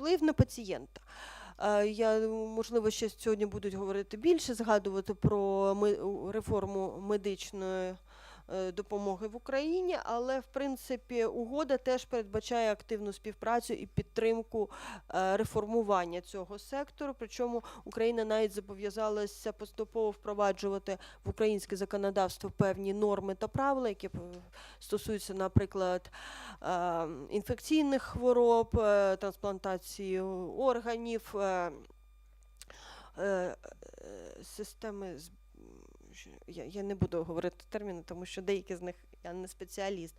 вплив на пацієнта. Е, Я можливо, ще сьогодні будуть говорити більше, згадувати про реформу медичної допомоги в Україні, але в принципі угода теж передбачає активну співпрацю і підтримку е, реформування цього сектору. Причому Україна навіть зобов'язалася поступово впроваджувати в українське законодавство певні норми та правила, які е, стосуються, наприклад, е, інфекційних хвороб, е, трансплантації органів, е, е, е, системи я, я не буду говорити терміни, тому що деякі з них я не спеціаліст.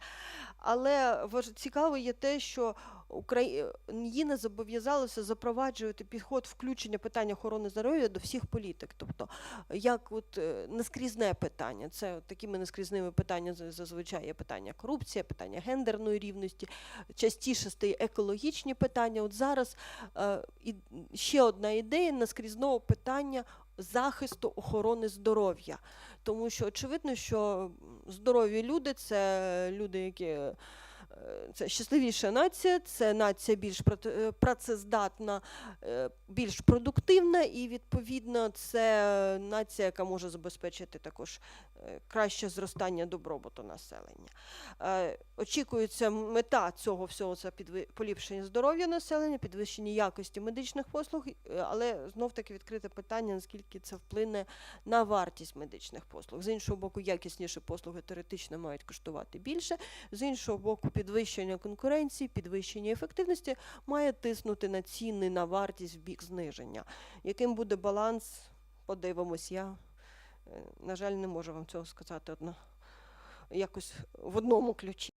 Але цікаво є те, що Україна зобов'язалася запроваджувати підход включення питання охорони здоров'я до всіх політик. Тобто, як от е, наскрізне питання, це такими наскрізними питаннями зазвичай є питання корупція, питання гендерної рівності, частіше стає екологічні питання. От зараз е, ще одна ідея наскрізного питання захисту охорони здоров'я. Тому що очевидно, що здорові люди це люди, які. Е, Це щасливіша нація, це нація більш е, працездатна, е, більш продуктивна, і відповідно це нація, яка може забезпечити також краще зростання добробуту населення. Очікується мета цього всього це поліпшення здоров'я населення, підвищення якості медичних послуг, але знов таки відкрите питання, наскільки це вплине на вартість медичних послуг. З іншого боку, якісніші послуги теоретично мають коштувати більше. З іншого боку, підвищення конкуренції, підвищення ефективності має тиснути на ціни, на вартість в бік зниження. Яким буде баланс, подивимось. Я, е, на жаль, не можу вам цього сказати одно, якось в одному ключі.